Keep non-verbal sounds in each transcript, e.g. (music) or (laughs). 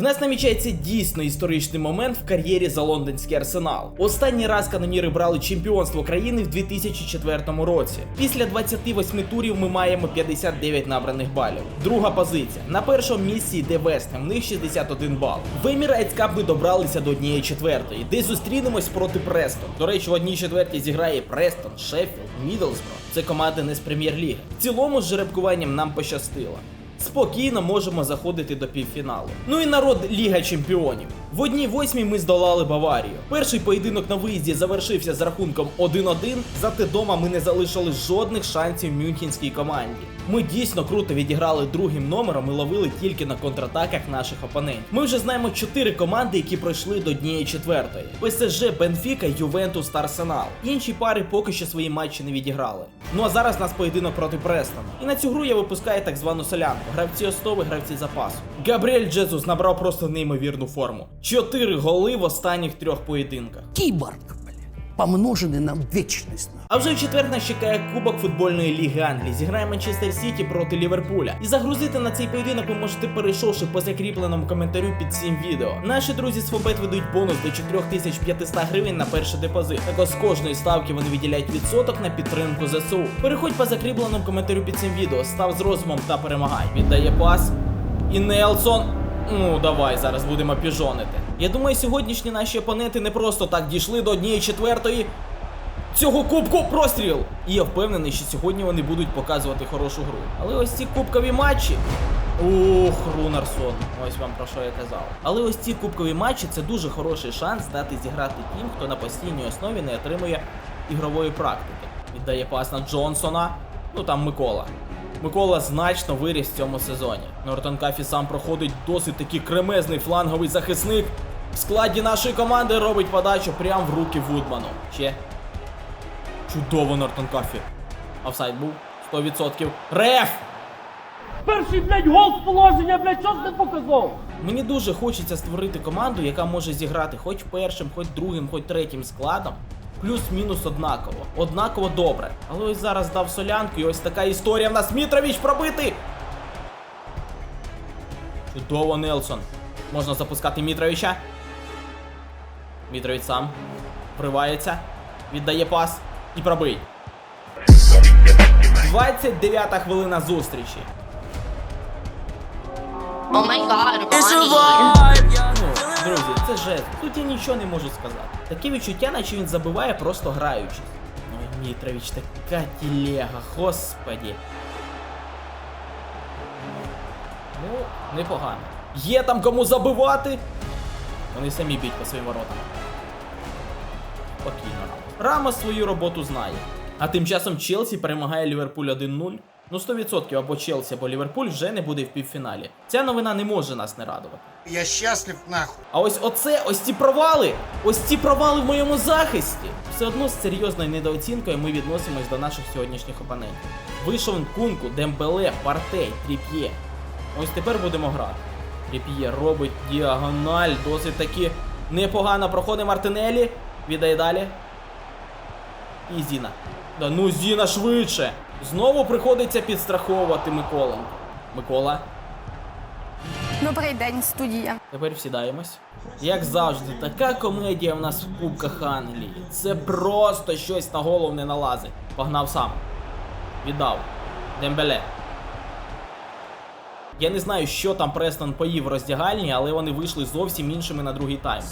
В нас намічається дійсно історичний момент в кар'єрі за лондонський арсенал. Останній раз каноніри брали чемпіонство країни в 2004 році. Після 28 турів ми маємо 59 набраних балів. Друга позиція. На першому місці йде Вестем, в них 61 бал. В Emirates Cup ми добралися до однієї четвертої, де зустрінемось проти Престон. До речі, в одній четвертій зіграє Престон, Шеффілд, Мідлсбро. Це команди не з прем'єр-ліги. В цілому з жеребкуванням нам пощастило. Спокійно можемо заходити до півфіналу. Ну і народ Ліга Чемпіонів. В одній восьмій ми здолали Баварію. Перший поєдинок на виїзді завершився з рахунком 1-1, зате дома ми не залишили жодних шансів мюнхенській команді. Ми дійсно круто відіграли другим номером і ловили тільки на контратаках наших опонентів. Ми вже знаємо чотири команди, які пройшли до однієї четвертої: ПСЖ, Бенфіка, Ювентус та Арсенал. Інші пари поки що свої матчі не відіграли. Ну а зараз нас поєдинок проти Престона. І на цю гру я випускаю так звану солянку. Гравці основи, гравці запасу. Габріель Джезус набрав просто неймовірну форму. Чотири голи в останніх трьох поєдинках. Киборг, блядь, помноженный на вечность. А вже в четвер нас чекає Кубок футбольної ліги Англії. Зіграє Манчестер Сіті проти Ліверпуля. І загрузити на цей поєдинок ви можете перейшовши по закріпленому коментарю під цим відео. Наші друзі з Фобет ведуть бонус до 4500 гривень на перший депозит. Також з кожної ставки вони виділяють відсоток на підтримку ЗСУ. Переходь по закріпленому коментарю під цим відео, став з розумом та перемагай. Віддає пас. І Нелсон. Ну, давай, зараз будемо піжонити. Я думаю, сьогоднішні наші опоненти не просто так дійшли до однієї четвертої цього кубку простріл. І я впевнений, що сьогодні вони будуть показувати хорошу гру. Але ось ці кубкові матчі. Ух, Рунарсон, ось вам про що я казав. Але ось ці кубкові матчі це дуже хороший шанс дати зіграти тим, хто на постійній основі не отримує ігрової практики. Віддає пас на Джонсона. Ну там Микола. Микола значно виріс в цьому сезоні. Нортон Кафі сам проходить досить такий кремезний фланговий захисник. В складі нашої команди робить подачу прямо в руки Вудману. Ще. Чудово, Нортон Кафі. Офсайд був 100%. Реф! Перший, блядь, гол з положення, блядь, що ти показав? Мені дуже хочеться створити команду, яка може зіграти хоч першим, хоч другим, хоч третім складом. Плюс-мінус однаково. Однаково добре. Але ось зараз дав солянку, і ось така історія в нас Мітрович пробити. Чудово, Нелсон. Можна запускати Мітровича. Мітрович сам. Вривається. Віддає пас. І пробий. 29 хвилина зустрічі. Oh my god, Ну, друзі, це жест. Тут я нічого не можу сказати. Таке відчуття, наче він забиває, просто граючись. Ой, Мітрович, така тілега, господі. Ну, непогано. Є там кому забивати. Вони самі б'ють по своїм воротам. Спокійно, Рамос. Рамос свою роботу знає. А тим часом Челсі перемагає Ліверпуль 1-0. Ну 100% або Челсі, або Ліверпуль вже не буде в півфіналі. Ця новина не може нас не радувати. Я счастлив нахуй. А ось оце, ось ці провали, ось ці провали в моєму захисті. Все одно з серйозною недооцінкою ми відносимось до наших сьогоднішніх опонентів. Вийшов Кунку, Дембеле, Партей, Тріп'є. Ось тепер будемо грати. Тріп'є робить діагональ, досить таки непогано проходить Мартинелі. Віддає далі. І Зіна. Да ну Зіна швидше. Знову приходиться підстраховувати Миколенко. Микола. Добрий день, студія. Тепер всідаємось. Як завжди, така комедія в нас в Кубках Англії. Це просто щось на голову не налазить. Погнав сам. Віддав. Дембеле. Я не знаю, що там Престон поїв в роздягальні, але вони вийшли зовсім іншими на другий тайм.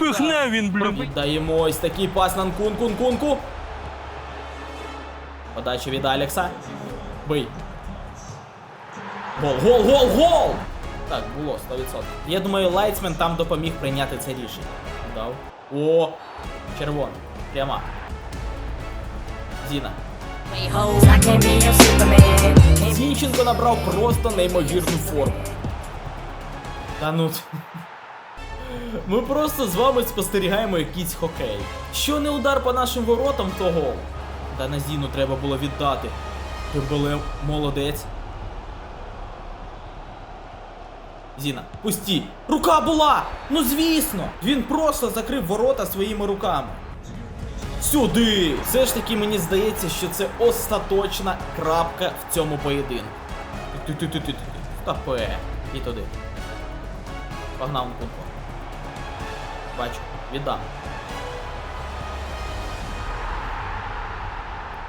Пихне він, блядь. Даємо ось такий пас на Нкун-Кун-Кунку. Подача від Алекса. Бий. Гол, гол, гол, гол! Так, було 100%. Я думаю, Лайтсмен там допоміг прийняти це рішення. Дав. О! Червона. Пряма. Зіна. Зінченко набрав просто неймовірну форму. Та ну. (laughs) Ми просто з вами спостерігаємо якийсь хокей. Що не удар по нашим воротам, то гол. Та на Зіну треба було віддати. Дебеле молодець. Зіна, пусті. Рука була! Ну звісно! Він просто закрив ворота своїми руками. Сюди! Все ж таки мені здається, що це остаточна крапка в цьому поєдинку. Ти-ти-ти-ти-ти. Стопе. І туди. Погнав кунку. Бачу, віддам.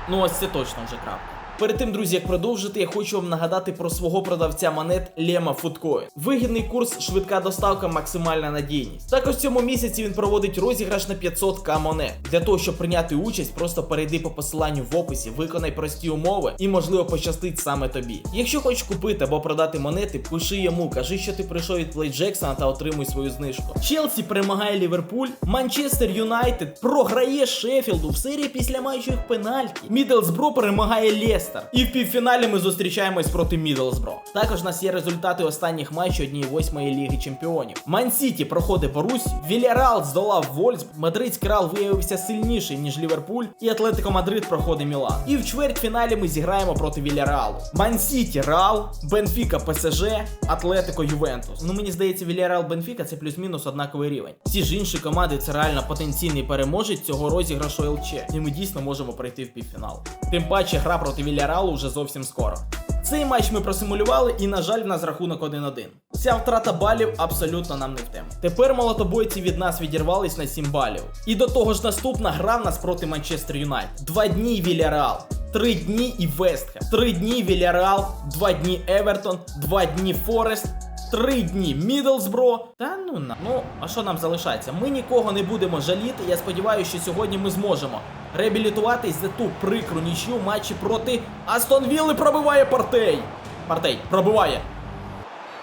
Ну ось це точно вже крапка. Перед тим, друзі, як продовжити, я хочу вам нагадати про свого продавця монет Lema Foodcoin. Вигідний курс, швидка доставка, максимальна надійність. Також в цьому місяці він проводить розіграш на 500к монет. Для того, щоб прийняти участь, просто перейди по посиланню в описі, виконай прості умови і, можливо, пощастить саме тобі. Якщо хочеш купити або продати монети, пиши йому, кажи, що ти прийшов від Play Джексона та отримуй свою знижку. Челсі перемагає Ліверпуль, Манчестер Юнайтед програє Шеффілду в серії після матчів пенальті. Мідлсбро перемагає Лестер. І в півфіналі ми зустрічаємось проти Мідлсбро. Також у нас є результати останніх матчів однієї восьмої ліги чемпіонів. Ман-Сіті проходить Борусю, Вільяреал здолав Вольс, Мадридський Реал виявився сильніший, ніж Ліверпуль, і Атлетико Мадрид проходить Мілан. І в чвертьфіналі ми зіграємо проти Вільяреалу. Ман-Сіті, Реал, Бенфіка, ПСЖ, Атлетико, Ювентус. Ну мені здається, Вільяреал Бенфіка це плюс-мінус однаковий рівень. Всі ж інші команди це реально потенційний переможець цього розіграшу ЛЧ. І ми дійсно можемо пройти в півфінал. Тим паче гра проти Вільяреалу вже зовсім скоро. Цей матч ми просимулювали, і, на жаль, в нас рахунок 1-1. Ця втрата балів абсолютно нам не в тему. Тепер молотобойці від нас відірвались на 7 балів. І до того ж, наступна гра в нас проти Манчестер Юнайтед. Два дні Вільяреал. Три дні і Вестхем. Три дні Вільяреал, два дні Евертон, два дні Форест. Три дні Мідлсбро. Та ну на. Ну, а що нам залишається? Ми нікого не будемо жаліти. Я сподіваюся, що сьогодні ми зможемо реабілітуватись за ту прикру нічю матчі проти Астон Вілли пробиває Партей. Партей пробиває.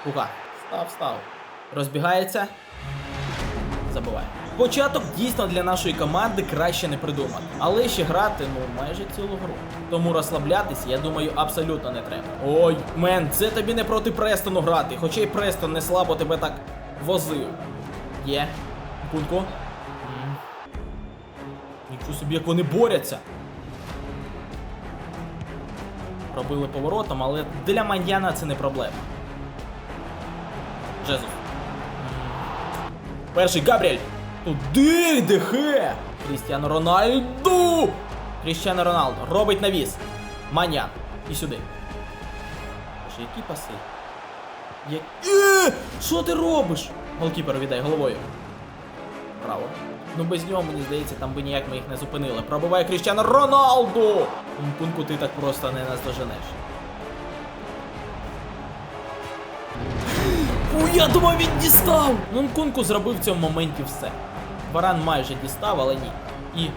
Кука. Став, став. Розбігається. Забиває. Початок дійсно для нашої команди краще не придумати. Але ще грати, ну, майже цілу гру. Тому розслаблятися, я думаю, абсолютно не треба. Ой, мен, це тобі не проти Престону грати, хоча й Престон не слабо тебе так возив. Є. Кунько. М. Нічого собі, як вони борються. Робили поворотом, але для Маньяна це не проблема. Джезус. Перший Габріель. Туди Дехе. Крістіано Рональду. Крістіано Роналдо робить навіс. Маньян. І сюди. Боже, які паси. Як... Е! Що ти робиш? Голкіпер віддай головою. Право. Ну без нього, мені здається, там би ніяк ми їх не зупинили. Пробиває Крістіано Роналду! Пунку ти так просто не наздоженеш. О, я думав, він дістав! Ну, Нкунку зробив в цьому моменті все. Варан майже дістав, але ні. І.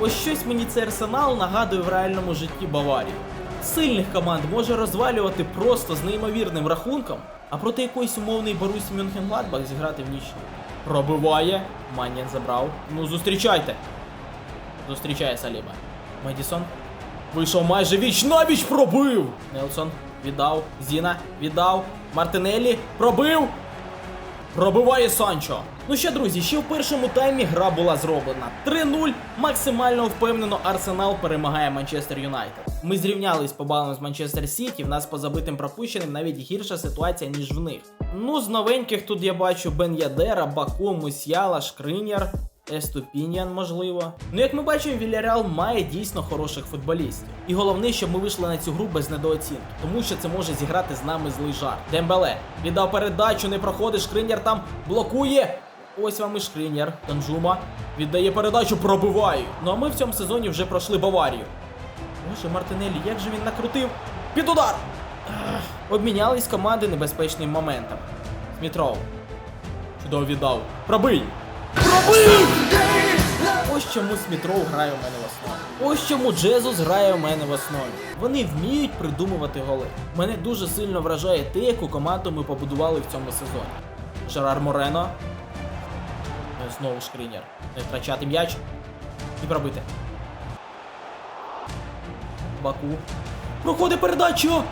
Ось щось мені цей арсенал нагадує в реальному житті Баварію. Сильних команд може розвалювати просто з неймовірним рахунком, а проти якоїсь умовної Борусі Мюнхенгладбах зіграти в нічну. Пробиває. Маньян забрав. Ну, зустрічайте. Зустрічає Саліба. Медісон. Вийшов майже віч навіч пробив! Нелсон віддав. Зіна віддав. Мартинеллі пробив. Пробиває Санчо. Ну що, друзі, ще в першому таймі гра була зроблена. 3-0. Максимально впевнено Арсенал перемагає Манчестер Юнайтед. Ми зрівнялись по балам з Манчестер Сіті. В нас по забитим пропущеним навіть гірша ситуація, ніж в них. Ну, з новеньких тут я бачу Бен Ядера, Баку, Мусяла, Шкриняр. Еступініан, можливо. Ну, як ми бачимо, Вільяреал має дійсно хороших футболістів. І головне, щоб ми вийшли на цю гру без недооцінки, тому що це може зіграти з нами злий жарт. Дембеле віддав передачу, не проходить. Шкриняр там блокує. Ось вам і Шкриняр. Данжума віддає передачу, пробиває. Ну а ми в цьому сезоні вже пройшли Баварію. Боже, Мартинеллі, як же він накрутив? Під удар! Ах, Обмінялись команди небезпечним моментом. Смітров. Чудово віддав. Пробий! Пробив! Ось чому Смітров грає у мене в основі. Ось чому Джезус грає у мене в основі. Вони вміють придумувати голи. Мене дуже сильно вражає те, яку команду ми побудували в цьому сезоні. Жерар Морено. Знову шкрінер. Не втрачати м'яч. І пробити. Баку. Проходить передачу!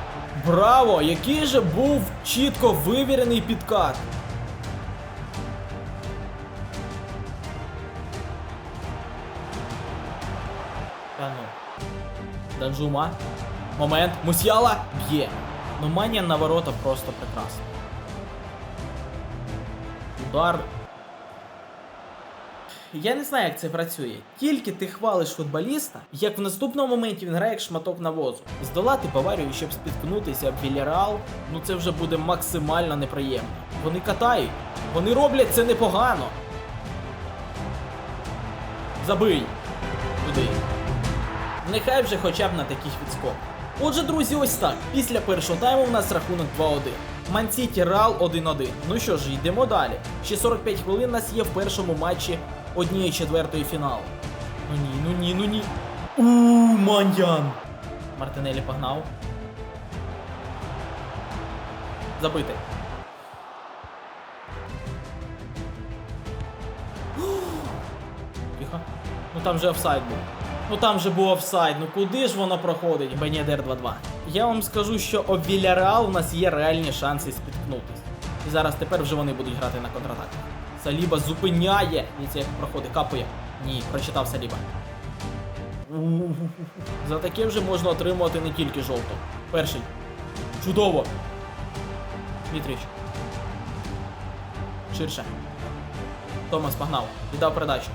Браво! Який же був чітко вивірений підкат. Та ну. Данжума. Момент. Мусьяла б'є. Ну манія на ворота просто прекрасно. Удар. Я не знаю, як це працює. Тільки ти хвалиш футболіста, як в наступному моменті він грає як шматок навозу. Здолати Баварію, щоб спіткнутися об Вільяреал, ну це вже буде максимально неприємно. Вони катають, вони роблять це непогано. Забий. Нехай вже хоча б на таких відскоках. Отже, друзі, ось так. Після першого тайму у нас рахунок 2-1. Мансіті Реал 1-1. Ну що ж, йдемо далі. Ще 45 хвилин у нас є в першому матчі однієї четвертої фіналу. Ну ні, ну ні, ну ні. Ууу, маньян. Мартинелі погнав. Забити. Тихо. Ну там же офсайд був. Ну там же був офсайд. Ну куди ж воно проходить? Бенєдер 2-2. Я вам скажу, що об Вільяреал у нас є реальні шанси спіткнутись. І зараз тепер вже вони будуть грати на контратаках. Саліба зупиняє. І це як проходить. Капує. Ні, прочитав Саліба. За таке вже можна отримувати не тільки жовту. Перший. Чудово. Мітріч. Ширше. Томас погнав. Віддав передачу.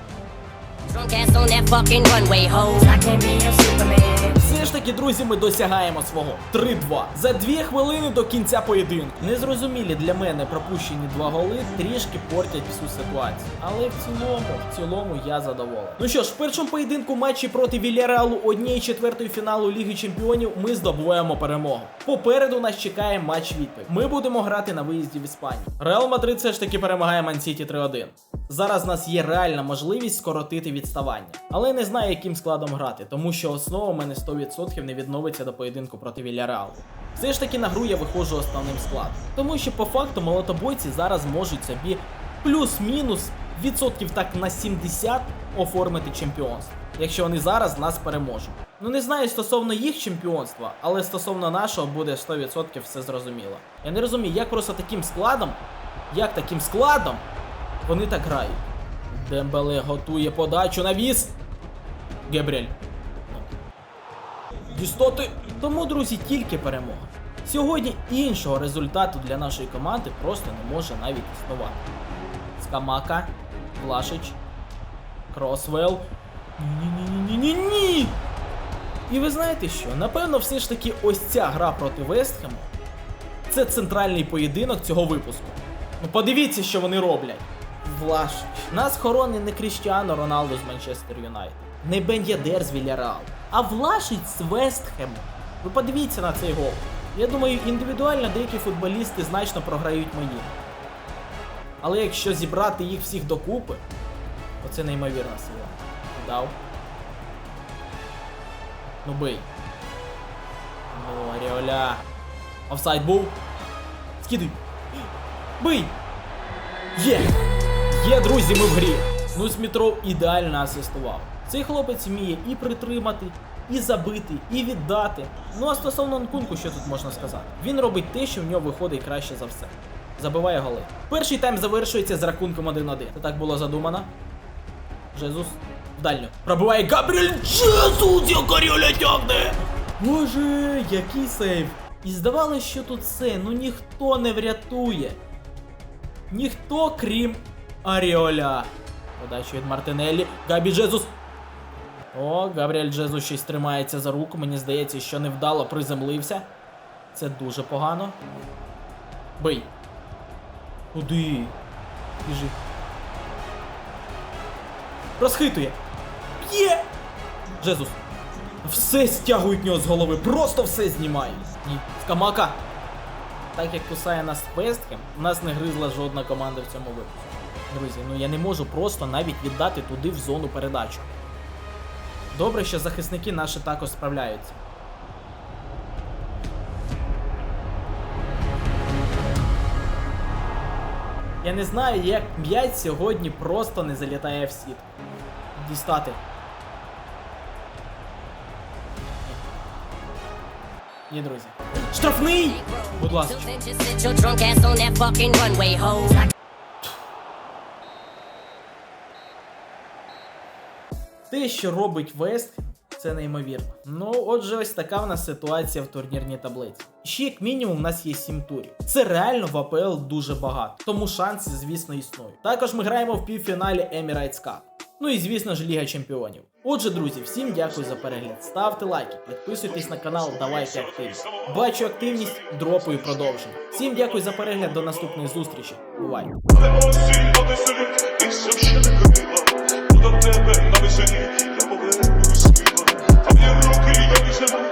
Все ж таки, друзі, ми досягаємо свого 3-2. За дві хвилини до кінця поєдинку. Незрозумілі для мене пропущені два голи трішки портять всю ситуацію. Але в цілому, в цілому я задоволений. Ну що ж, в першому поєдинку матчі проти Вільяреалу однієї четвертої фіналу Ліги Чемпіонів ми здобуваємо перемогу. Попереду нас чекає матч відповідь. Ми будемо грати на виїзді в Іспанію. Реал Мадрид все ж таки перемагає Мансіті 3-1. Зараз в нас є реальна можливість скоротити відставання. Але не знаю, яким складом грати, тому що основа у мене 100% не відновиться до поєдинку проти Вільяреалу. Все ж таки на гру я виходжу основним складом. Тому що по факту молотобойці зараз можуть собі плюс-мінус відсотків так на 70 оформити чемпіонство. Якщо вони зараз нас переможуть. Ну не знаю стосовно їх чемпіонства, але стосовно нашого буде 100% все зрозуміло. Я не розумію, як просто таким складом, як таким складом вони так грають. Дембеле готує подачу на віз. Гебріель. Дістоти. Тому, друзі, тільки перемога. Сьогодні іншого результату для нашої команди просто не може навіть існувати. Скамака, Влашич, Кросвелл. Ні-ні-ні-ні-ні-ні! І ви знаєте що? Напевно, все ж таки ось ця гра проти Вестхему це центральний поєдинок цього випуску. Ну подивіться, що вони роблять. Влашич. Нас хоронить не Кріштіано Роналду з Манчестер Юнайтед, не Бен Ядер з Вільяреал, а Влашич з Вестхему. Ви подивіться на цей гол. Я думаю, індивідуально деякі футболісти значно програють мої. Але якщо зібрати їх всіх докупи, то це неймовірна сила. Дав. Ну бий. Ну, Аріоля. Офсайд був. Скидуй. Бий! Є! Є, друзі, ми в грі. Ну, Смітров ідеально асистував. Цей хлопець вміє і притримати, і забити, і віддати. Ну а стосовно Нкунку, що тут можна сказати? Він робить те, що в нього виходить краще за все. Забиває голи. Перший тайм завершується з рахунком 1-1. Це так було задумано. Жезус в. Пробиває Габріель Джезус, як Аріоля тягне! Боже, який сейв! І здавалося, що тут все, ну ніхто не врятує. Ніхто, крім Аріоля. Подача від Мартинеллі. Габі Джезус. О, Габріель Джезус щось тримається за руку. Мені здається, що невдало приземлився. Це дуже погано. Бий. Куди? Біжи. Розхитує. П'є! Джезус. Все стягують нього з голови, просто все знімають. Ні. Скамака. Так як кусає нас Вестхем, нас не гризла жодна команда в цьому випуску. Друзі, ну я не можу просто навіть віддати туди в зону передачу. Добре, що захисники наші також справляються. Я не знаю, як м'яч сьогодні просто не залітає в сітку. Дістати. Ні, друзі. Штрафний! Будь ласка. Те, що робить Вест, це неймовірно. Ну, отже, ось така в нас ситуація в турнірній таблиці. Ще як мінімум у нас є 7 турів. Це реально в АПЛ дуже багато, тому шанси, звісно, існують. Також ми граємо в півфіналі Emirates Cup. Ну і звісно ж Ліга Чемпіонів. Отже, друзі, всім дякую за перегляд. Ставте лайки, підписуйтесь на канал, давайте активність. Бачу активність, дропаю продовження. Всім дякую за перегляд, до наступної зустрічі. Бувай! Dopo che mi uscivo, avevo anche io di.